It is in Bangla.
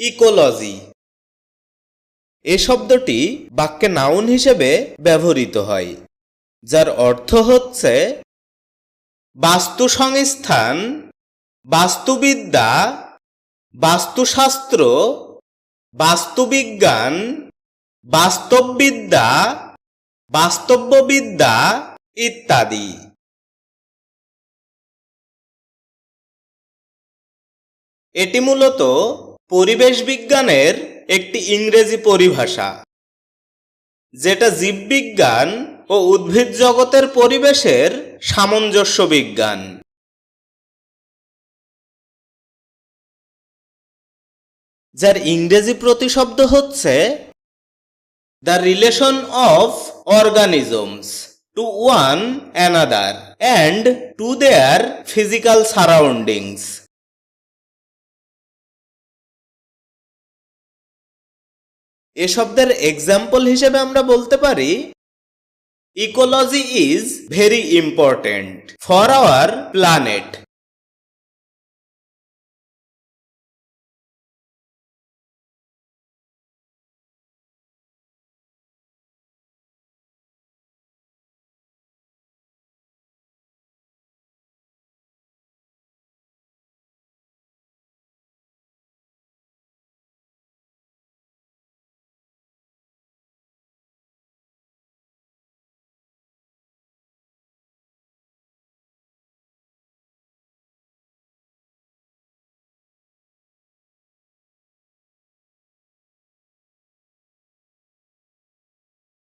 ইকোলজি। এ শব্দটি বাক্যে নাউন হিসেবে ব্যবহৃত হয়, যার অর্থ হচ্ছে বাস্তু সংস্থান বাস্তুবিদ্যা, বাস্তুশাস্ত্র, বাস্তুবিজ্ঞান, বাস্তববিদ্যা, বাস্তব্যবিদ্যা ইত্যাদি। এটি মূলত পরিবেশ বিজ্ঞানের একটি ইংরেজি পরিভাষা, যেটা জীববিজ্ঞান ও উদ্ভিদ জগতের পরিবেশের সামঞ্জস্য বিজ্ঞান। যার ইংরেজি প্রতিশব্দ হচ্ছে the relation of organisms to one another and to their physical surroundings এ শব্দের এক্সাম্পল হিসেবে আমরা বলতে পারি ecology is very important for our planet